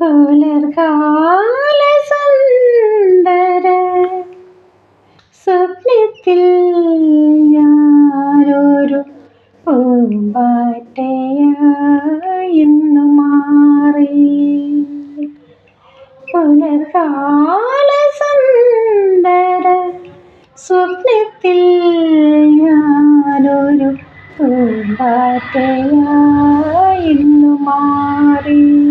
പുലർകാല സ്വപ്നത്തിൽ ഞാനൊരു പൂമ്പാറ്റയായിന്നു മാറി. പുലർകാല സുന്ദര സ്വപ്നത്തിൽ ഞാനൊരു പൂമ്പാറ്റയായിന്നു മാറി.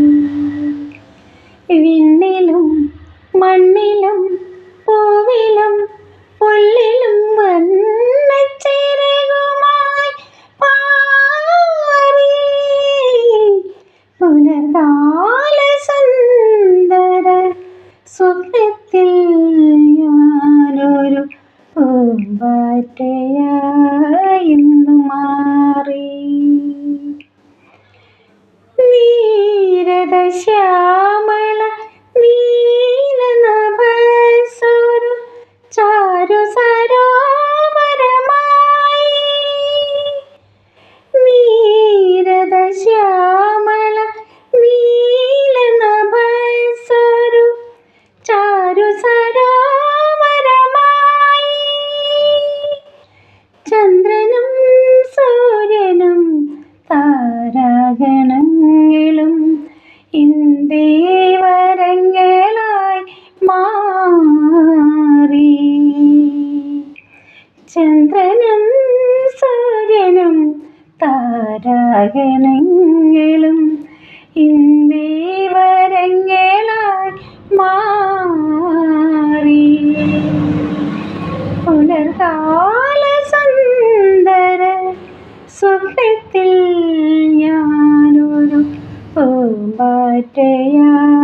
ചന്ദ്രനും സൂര്യനും താരാഗണങ്ങളും. ഇന്ദേവരങ്ങളായി മാറി. പുലർകാല സുന്ദര സ്വപ്നത്തിൽ ഞാനൊരു പൂമ്പാറ്റയായിന്നു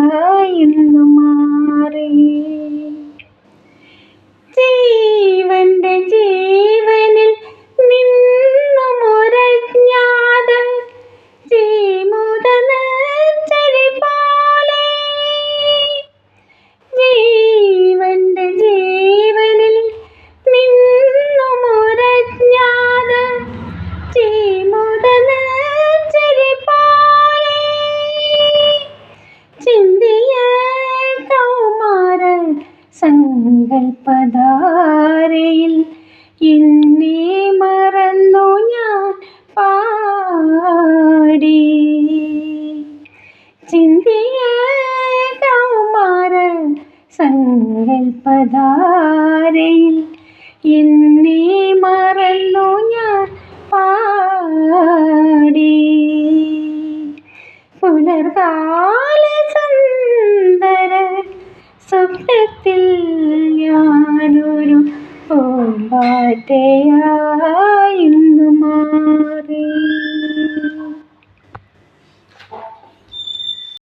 സങ്കൽപ്പധാരയിൽ എന്നെ മറന്നു ഞാൻ പാടി. ചിന്തിയ കൗമാര സങ്കൽപ്പധാരയിൽ എന്നെ മറന്നു ഞാൻ പാടി. പുലർകാല സ്വപ്നത്തിൽ ഞാനൊരു പൂമ്പാറ്റയായിന്നു മാറി